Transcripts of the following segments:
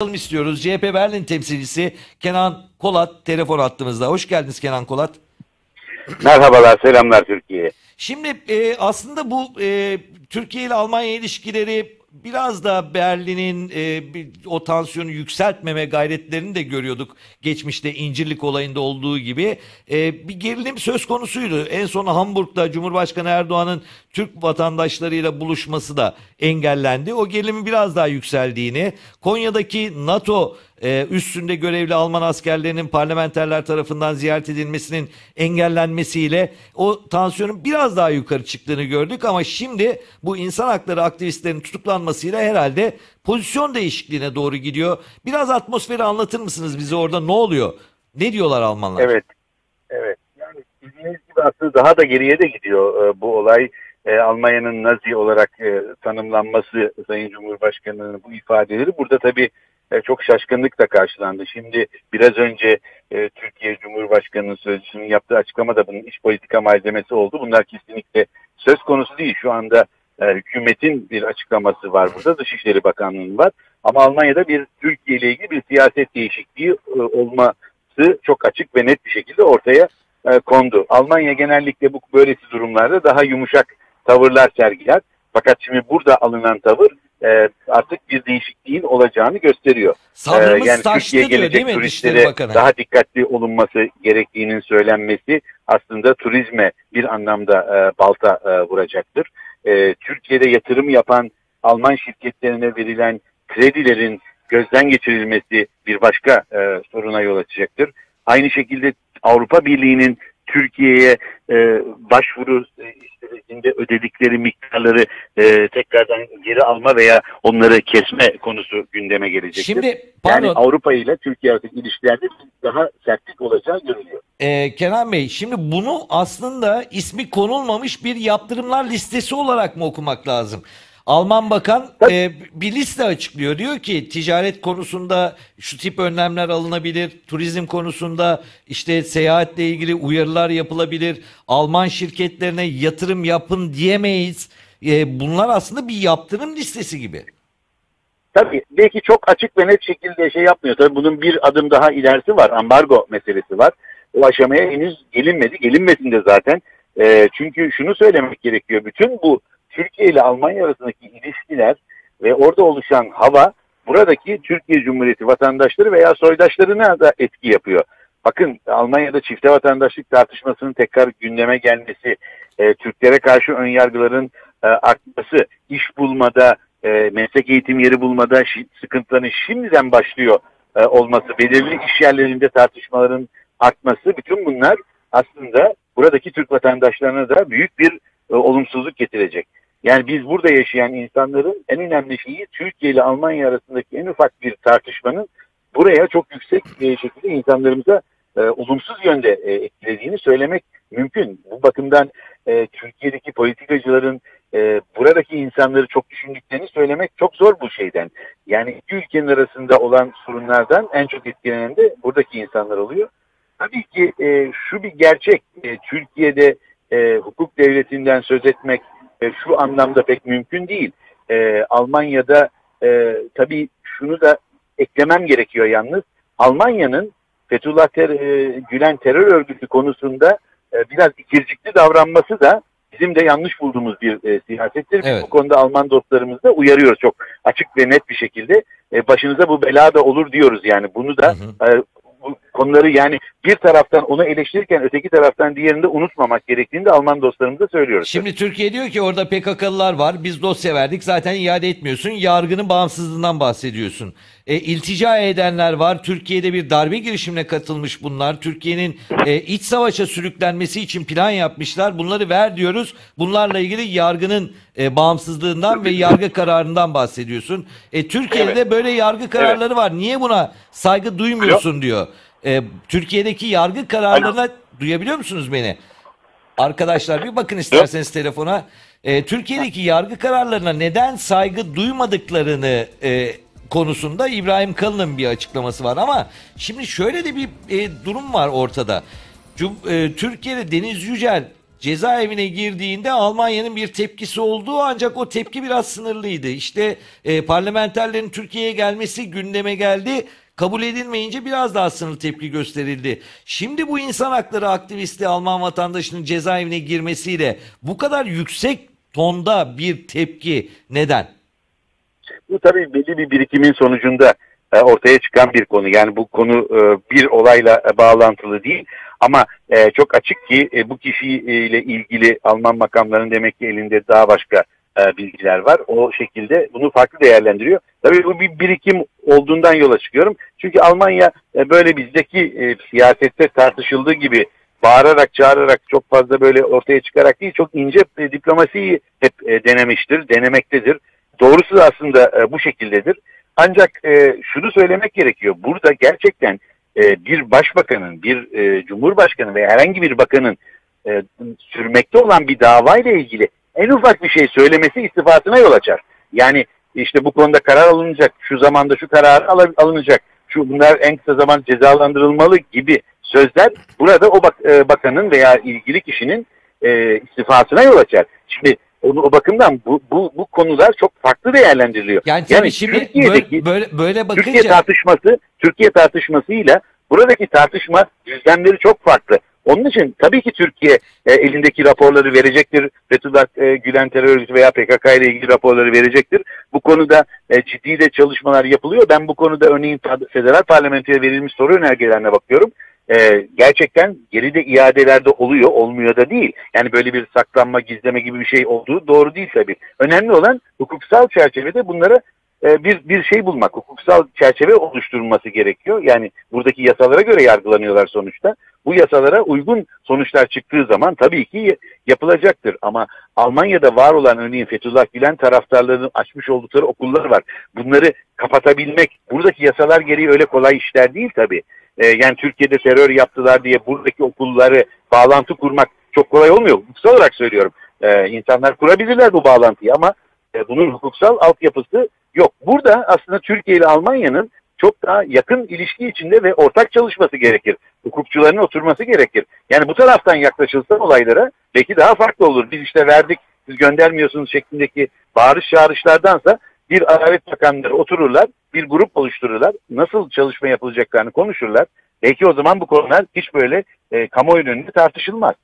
Konuşalım istiyoruz. CHP Berlin temsilcisi Kenan Kolat telefon attığımızda. Hoş geldiniz Kenan Kolat. Merhabalar, selamlar Türkiye'ye. Şimdi e, aslında bu e, Türkiye ile Almanya ilişkileri biraz da Berlin'in e, o tansiyonu yükseltmeme gayretlerini de görüyorduk. Geçmişte İncirlik olayında olduğu gibi E, bir gerilim söz konusuydu. En son Hamburg'da Cumhurbaşkanı Erdoğan'ın Türk vatandaşlarıyla buluşması da engellendi. O gerilimin biraz daha yükseldiğini, Konya'daki NATO e, üstünde görevli Alman askerlerinin parlamenterler tarafından ziyaret edilmesinin engellenmesiyle o tansiyonun biraz daha yukarı çıktığını gördük ama şimdi bu insan hakları aktivistlerinin tutuklanmasıyla herhalde pozisyon değişikliğine doğru gidiyor. Biraz atmosferi anlatır mısınız bize orada ne oluyor? Ne diyorlar Almanlar? Evet, evet. Yani dediğiniz gibi aslında daha da geriye de gidiyor e, bu olay. E, Almanya'nın Nazi olarak e, tanımlanması Sayın Cumhurbaşkanı'nın bu ifadeleri burada tabii e, çok şaşkınlıkla karşılandı. Şimdi biraz önce e, Türkiye Cumhurbaşkanı'nın sözcüsünün yaptığı açıklamada bunun iç politika malzemesi oldu. Bunlar kesinlikle söz konusu değil. Şu anda e, hükümetin bir açıklaması var burada. Dışişleri Bakanlığı'nın var. Ama Almanya'da bir Türkiye ile ilgili bir siyaset değişikliği e, olması çok açık ve net bir şekilde ortaya e, kondu. Almanya genellikle bu böylesi durumlarda daha yumuşak tavırlar sergiler. Fakat şimdi burada alınan tavır e, artık bir değişikliğin olacağını gösteriyor. Sabrımız Ee, yani Türkiye'ye diyor gelecek değil mi Dışişleri turistlere daha dikkatli olunması gerektiğinin söylenmesi aslında turizme bir anlamda e, balta e, vuracaktır. E, Türkiye'de yatırım yapan Alman şirketlerine verilen kredilerin gözden geçirilmesi bir başka e, soruna yol açacaktır. Aynı şekilde Avrupa Birliği'nin Türkiye'ye e, başvuru e, sürecinde ödedikleri miktarları e, tekrardan geri alma veya onları kesme konusu gündeme gelecektir. Şimdi pardon Yani Avrupa ile Türkiye arasındaki ilişkilerde daha sertlik olacağı görülüyor. Ee, Kenan Bey şimdi bunu aslında ismi konulmamış bir yaptırımlar listesi olarak mı okumak lazım? Alman bakan e, bir liste açıklıyor. Diyor ki ticaret konusunda şu tip önlemler alınabilir. Turizm konusunda işte seyahatle ilgili uyarılar yapılabilir. Alman şirketlerine yatırım yapın diyemeyiz. E, bunlar aslında bir yaptırım listesi gibi. Tabii belki çok açık ve net şekilde şey yapmıyor. Tabii bunun bir adım daha ilerisi var. Ambargo meselesi var. O aşamaya henüz gelinmedi. Gelinmesin de zaten. Ee, çünkü şunu söylemek gerekiyor. Bütün bu Türkiye ile Almanya arasındaki ilişkiler ve orada oluşan hava buradaki Türkiye Cumhuriyeti vatandaşları veya soydaşlarına da etki yapıyor. Bakın Almanya'da çifte vatandaşlık tartışmasının tekrar gündeme gelmesi, e, Türklere karşı önyargıların e, artması, iş bulmada, e, meslek eğitim yeri bulmada şi- sıkıntıların şimdiden başlıyor e, olması, belirli iş yerlerinde tartışmaların artması, bütün bunlar aslında buradaki Türk vatandaşlarına da büyük bir e, olumsuzluk getirecek. Yani biz burada yaşayan insanların en önemli şeyi Türkiye ile Almanya arasındaki en ufak bir tartışmanın buraya çok yüksek şekilde insanlarımıza e, olumsuz yönde e, etkilediğini söylemek mümkün. Bu bakımdan e, Türkiye'deki politikacıların e, buradaki insanları çok düşündüklerini söylemek çok zor bu şeyden. Yani iki ülkenin arasında olan sorunlardan en çok etkilenen de buradaki insanlar oluyor. Tabii ki e, şu bir gerçek, e, Türkiye'de e, hukuk devletinden söz etmek e, şu anlamda pek mümkün değil. E, Almanya'da e, tabii şunu da eklemem gerekiyor yalnız. Almanya'nın Fethullah Ter e, Gülen terör örgütü konusunda e, biraz ikircikli davranması da bizim de yanlış bulduğumuz bir e, siyasettir. Evet. Bu konuda Alman dostlarımızı da uyarıyoruz çok açık ve net bir şekilde. E, başınıza bu bela da olur diyoruz yani. Bunu da Hı e, bu konuları yani bir taraftan onu eleştirirken öteki taraftan diğerini de unutmamak gerektiğini de Alman dostlarımıza söylüyoruz. Şimdi Türkiye diyor ki orada PKK'lılar var. Biz dosya verdik zaten iade etmiyorsun. Yargının bağımsızlığından bahsediyorsun. E, iltica edenler var. Türkiye'de bir darbe girişimine katılmış bunlar. Türkiye'nin e, iç savaşa sürüklenmesi için plan yapmışlar. Bunları ver diyoruz. Bunlarla ilgili yargının e, bağımsızlığından ve yargı kararından bahsediyorsun. E, Türkiye'de Evet. böyle yargı kararları var. Niye buna saygı duymuyorsun diyor. E, Türkiye'deki yargı kararlarına duyabiliyor musunuz beni? Arkadaşlar bir bakın isterseniz telefona. Ee, Türkiye'deki yargı kararlarına neden saygı duymadıklarını e, konusunda İbrahim Kalın'ın bir açıklaması var ama şimdi şöyle de bir e, durum var ortada. Cum- e, Türkiye'de Deniz Yücel cezaevine girdiğinde Almanya'nın bir tepkisi olduğu ancak o tepki biraz sınırlıydı. İşte e, parlamenterlerin Türkiye'ye gelmesi gündeme geldi. Kabul edilmeyince biraz daha sınırlı tepki gösterildi. Şimdi bu insan hakları aktivisti Alman vatandaşının cezaevine girmesiyle bu kadar yüksek tonda bir tepki neden? Bu tabii belli bir birikimin sonucunda e, ortaya çıkan bir konu. Yani bu konu e, bir olayla bağlantılı değil. Ama e, çok açık ki bu kişiyle ilgili Alman makamlarının demek ki elinde daha başka bilgiler var. O şekilde bunu farklı değerlendiriyor. Tabii bu bir birikim olduğundan yola çıkıyorum. Çünkü Almanya böyle bizdeki siyasette tartışıldığı gibi bağırarak çağırarak çok fazla böyle ortaya çıkarak değil çok ince diplomasiyi hep denemiştir, denemektedir. Doğrusu da aslında bu şekildedir. Ancak e, şunu söylemek gerekiyor. Burada gerçekten e, bir başbakanın, bir e, cumhurbaşkanı veya herhangi bir bakanın e, sürmekte olan bir davayla ilgili en ufak bir şey söylemesi istifasına yol açar. Yani işte bu konuda karar alınacak, şu zamanda şu karar al alınacak, şu bunlar en kısa zaman cezalandırılmalı gibi sözler burada o bak, e, bakanın veya ilgili kişinin e, istifasına yol açar. Şimdi onu, o bakımdan bu, bu, bu konular çok farklı değerlendiriliyor. Yani, yani şimdi Türkiye'deki, böyle, böyle bakınca... Türkiye tartışması, Türkiye tartışmasıyla buradaki tartışma düzlemleri çok farklı. Onun için tabii ki Türkiye e, elindeki raporları verecektir. Fethullah e, Gülen terör örgütü veya PKK ile ilgili raporları verecektir. Bu konuda e, ciddi de çalışmalar yapılıyor. Ben bu konuda örneğin federal parlamentoya verilmiş soru önergelerine bakıyorum e, gerçekten geride iadelerde oluyor, olmuyor da değil. Yani böyle bir saklanma, gizleme gibi bir şey olduğu doğru değil tabii. Önemli olan hukuksal çerçevede bunlara e, bir bir şey bulmak, hukuksal çerçeve oluşturulması gerekiyor. Yani buradaki yasalara göre yargılanıyorlar sonuçta. Bu yasalara uygun sonuçlar çıktığı zaman tabii ki yapılacaktır. Ama Almanya'da var olan örneğin Fethullah Gülen taraftarlarının açmış oldukları okullar var. Bunları kapatabilmek buradaki yasalar gereği öyle kolay işler değil tabii e, yani Türkiye'de terör yaptılar diye buradaki okulları bağlantı kurmak çok kolay olmuyor. Hukuksal olarak söylüyorum. E, insanlar kurabilirler bu bağlantıyı ama e, bunun hukuksal altyapısı yok. Burada aslında Türkiye ile Almanya'nın çok daha yakın ilişki içinde ve ortak çalışması gerekir. Hukukçuların oturması gerekir. Yani bu taraftan yaklaşılsa olaylara belki daha farklı olur. Biz işte verdik, siz göndermiyorsunuz şeklindeki bağırış çağrışlardansa bir Adalet Bakanları otururlar, bir grup oluştururlar, nasıl çalışma yapılacaklarını konuşurlar. Belki o zaman bu konular hiç böyle e, kamuoyu önünde tartışılmaz.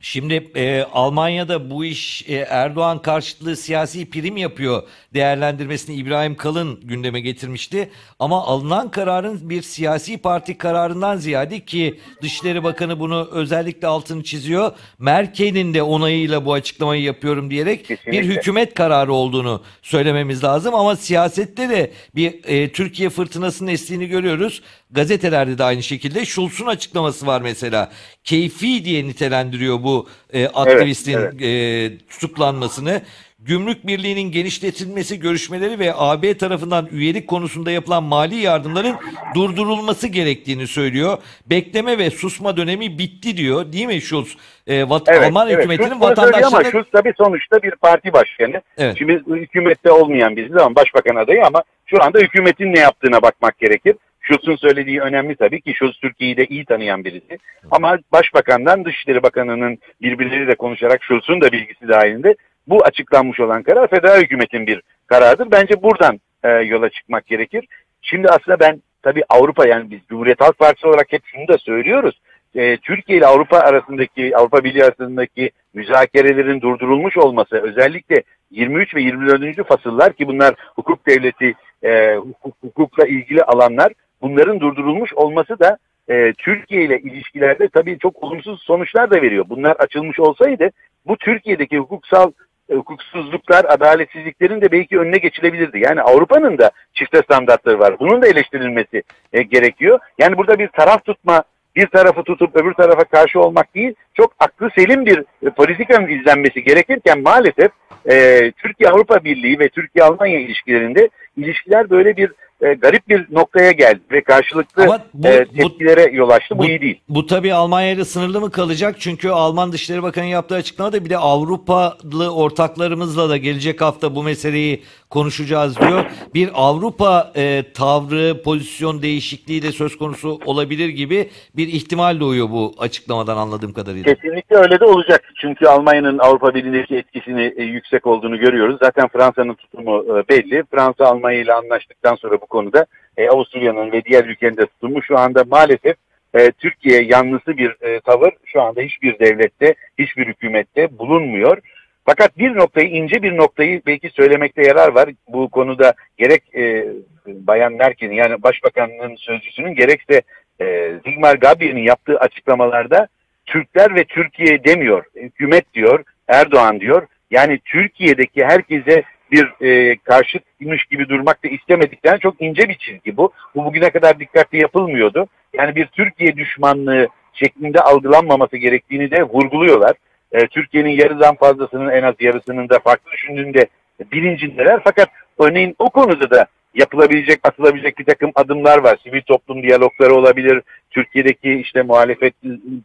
Şimdi e, Almanya'da bu iş e, Erdoğan karşıtlığı siyasi prim yapıyor değerlendirmesini İbrahim Kalın gündeme getirmişti. Ama alınan kararın bir siyasi parti kararından ziyade ki Dışişleri Bakanı bunu özellikle altını çiziyor. Merkel'in de onayıyla bu açıklamayı yapıyorum diyerek Kesinlikle. bir hükümet kararı olduğunu söylememiz lazım. Ama siyasette de bir e, Türkiye fırtınasının estiğini görüyoruz. Gazetelerde de aynı şekilde Schulz'un açıklaması var mesela. Keyfi diye nitelendiriyor bu e, aktivistin evet, evet. E, tutuklanmasını. Gümrük Birliği'nin genişletilmesi görüşmeleri ve AB tarafından üyelik konusunda yapılan mali yardımların durdurulması gerektiğini söylüyor. Bekleme ve susma dönemi bitti diyor. Değil mi Schulz? Ee, vat evet, Alman evet. hükümetinin vatandaşlarına... Ama Schulz tabii sonuçta bir parti başkanı. Evet. Şimdi hükümette olmayan birisi ama başbakan adayı ama şu anda hükümetin ne yaptığına bakmak gerekir. Schulz'un söylediği önemli tabii ki. Schulz Türkiye'yi de iyi tanıyan birisi. Ama Başbakan'dan Dışişleri Bakanı'nın birbirleriyle konuşarak Schulz'un da bilgisi dahilinde bu açıklanmış olan karar federal hükümetin bir kararıdır. Bence buradan e, yola çıkmak gerekir. Şimdi aslında ben tabii Avrupa yani biz Cumhuriyet Halk Partisi olarak hep şunu da söylüyoruz. E, Türkiye ile Avrupa arasındaki, Avrupa Birliği arasındaki müzakerelerin durdurulmuş olması özellikle 23 ve 24. fasıllar ki bunlar hukuk devleti, e, hukuk, hukukla ilgili alanlar bunların durdurulmuş olması da e, Türkiye ile ilişkilerde tabii çok olumsuz sonuçlar da veriyor. Bunlar açılmış olsaydı bu Türkiye'deki hukuksal e, hukuksuzluklar, adaletsizliklerin de belki önüne geçilebilirdi. Yani Avrupa'nın da çifte standartları var. Bunun da eleştirilmesi e, gerekiyor. Yani burada bir taraf tutma, bir tarafı tutup öbür tarafa karşı olmak değil, çok aklı selim bir e, politikanın izlenmesi gerekirken maalesef e, Türkiye-Avrupa Birliği ve Türkiye-Almanya ilişkilerinde ilişkiler böyle bir e, garip bir noktaya geldi ve karşılıklı bu, e, tepkilere bu, yol açtı. Bu, bu iyi değil. Bu tabii Almanya'da sınırlı mı kalacak? Çünkü Alman Dışişleri Bakanı yaptığı açıklamada bir de Avrupalı ortaklarımızla da gelecek hafta bu meseleyi konuşacağız diyor. Bir Avrupa e, tavrı, pozisyon değişikliği de söz konusu olabilir gibi bir ihtimal doğuyor bu açıklamadan anladığım kadarıyla. Kesinlikle öyle de olacak. Çünkü Almanya'nın Avrupa Birliği'ndeki etkisini e, yüksek olduğunu görüyoruz. Zaten Fransa'nın tutumu e, belli. Fransa Almanya ile anlaştıktan sonra bu konuda e, Avusturya'nın ve diğer ülkenin de tutumu şu anda maalesef e, Türkiye yanlısı bir e, tavır şu anda hiçbir devlette, hiçbir hükümette bulunmuyor. Fakat bir noktayı, ince bir noktayı belki söylemekte yarar var. Bu konuda gerek e, Bayan Merkel'in yani Başbakanlığın sözcüsünün gerekse e, Zigmar Gabrier'in yaptığı açıklamalarda Türkler ve Türkiye demiyor. Hükümet diyor, Erdoğan diyor. Yani Türkiye'deki herkese bir e, karşıtmış gibi durmak da istemedikten çok ince bir çizgi bu. Bu bugüne kadar dikkatli yapılmıyordu. Yani bir Türkiye düşmanlığı şeklinde algılanmaması gerektiğini de vurguluyorlar. E, Türkiye'nin yarıdan fazlasının en az yarısının da farklı düşündüğünde bilincindeler. Fakat örneğin o konuda da yapılabilecek, atılabilecek bir takım adımlar var. Sivil toplum diyalogları olabilir. Türkiye'deki işte muhalefet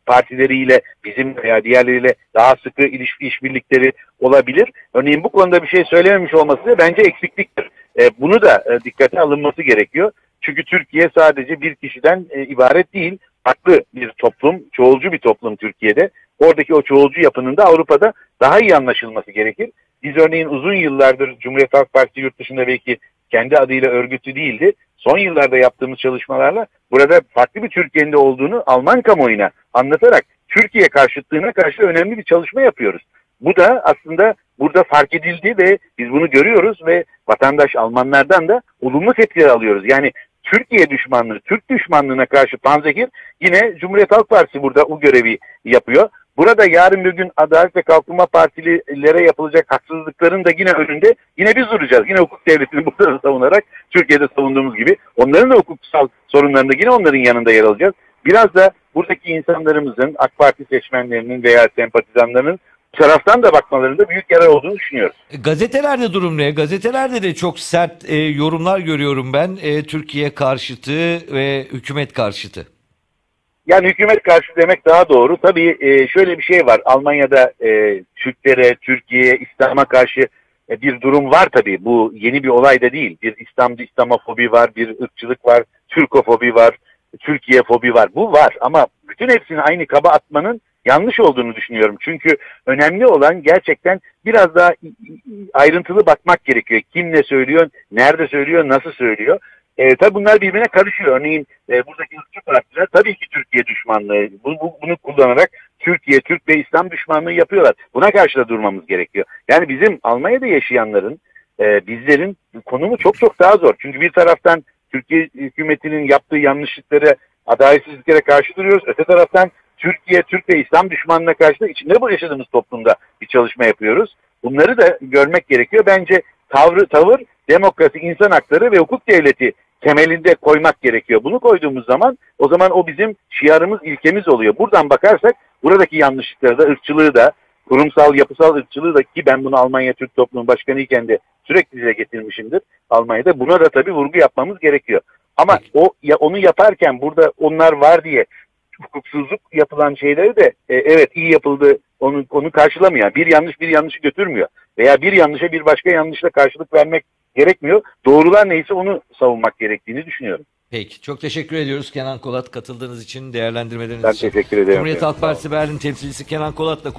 partileriyle bizim veya diğerleriyle daha sıkı iş, işbirlikleri olabilir. Örneğin bu konuda bir şey söylememiş olması da bence eksikliktir. E, bunu da e, dikkate alınması gerekiyor. Çünkü Türkiye sadece bir kişiden e, ibaret değil. Farklı bir toplum, çoğulcu bir toplum Türkiye'de. Oradaki o çoğulcu yapının da Avrupa'da daha iyi anlaşılması gerekir. Biz örneğin uzun yıllardır Cumhuriyet Halk Partisi yurt dışında belki kendi adıyla örgütü değildi. Son yıllarda yaptığımız çalışmalarla burada farklı bir Türkiye'nin de olduğunu Alman kamuoyuna anlatarak Türkiye karşıtlığına karşı önemli bir çalışma yapıyoruz. Bu da aslında burada fark edildi ve biz bunu görüyoruz ve vatandaş Almanlardan da olumlu tepkiler alıyoruz. Yani Türkiye düşmanlığı, Türk düşmanlığına karşı panzehir yine Cumhuriyet Halk Partisi burada o görevi yapıyor. Burada yarın bir gün Adalet ve Kalkınma Partililere yapılacak haksızlıkların da yine önünde yine biz duracağız. Yine hukuk devletini burada savunarak Türkiye'de savunduğumuz gibi onların da hukuksal sorunlarında yine onların yanında yer alacağız. Biraz da buradaki insanlarımızın AK Parti seçmenlerinin veya sempatizanlarının taraftan da bakmalarında büyük yarar olduğunu düşünüyoruz. Gazetelerde durum ne? Gazetelerde de çok sert e, yorumlar görüyorum ben. E, Türkiye karşıtı ve hükümet karşıtı. Yani hükümet karşı demek daha doğru. Tabii e, şöyle bir şey var. Almanya'da e, Türklere, Türkiye'ye, İslam'a karşı e, bir durum var tabii. Bu yeni bir olay da değil. Bir İslam, İslamofobi var, bir ırkçılık var, Türkofobi var, Türkiye fobi var. Bu var ama bütün hepsini aynı kaba atmanın yanlış olduğunu düşünüyorum. Çünkü önemli olan gerçekten biraz daha ayrıntılı bakmak gerekiyor. Kim ne söylüyor, nerede söylüyor, nasıl söylüyor. E, tabii bunlar birbirine karışıyor. Örneğin e, buradaki ırkçı partiler tabii ki Türkiye düşmanlığı. Bu, bu, bunu kullanarak Türkiye, Türk ve İslam düşmanlığı yapıyorlar. Buna karşı da durmamız gerekiyor. Yani bizim Almanya'da yaşayanların, e, bizlerin konumu çok çok daha zor. Çünkü bir taraftan Türkiye hükümetinin yaptığı yanlışlıkları, adaletsizliklere karşı duruyoruz. Öte taraftan Türkiye, Türk ve İslam düşmanlığına karşı da içinde bu yaşadığımız toplumda bir çalışma yapıyoruz. Bunları da görmek gerekiyor. Bence tavrı, tavır demokrasi, insan hakları ve hukuk devleti temelinde koymak gerekiyor. Bunu koyduğumuz zaman o zaman o bizim şiarımız, ilkemiz oluyor. Buradan bakarsak buradaki yanlışlıkları da, ırkçılığı da, kurumsal, yapısal ırkçılığı da ki ben bunu Almanya Türk Toplumu Başkanı iken de sürekli dile getirmişimdir Almanya'da. Buna da tabii vurgu yapmamız gerekiyor. Ama o ya onu yaparken burada onlar var diye hukuksuzluk yapılan şeyleri de e, evet iyi yapıldı onu onu karşılamıyor. Bir yanlış bir yanlışı götürmüyor. Veya bir yanlışa bir başka yanlışla karşılık vermek gerekmiyor. Doğrular neyse onu savunmak gerektiğini düşünüyorum. Peki. Çok teşekkür ediyoruz Kenan Kolat katıldığınız için, değerlendirmeleriniz ben için. Ben teşekkür ederim. Cumhuriyet Halk Partisi Berlin temsilcisi Kenan Kolat'la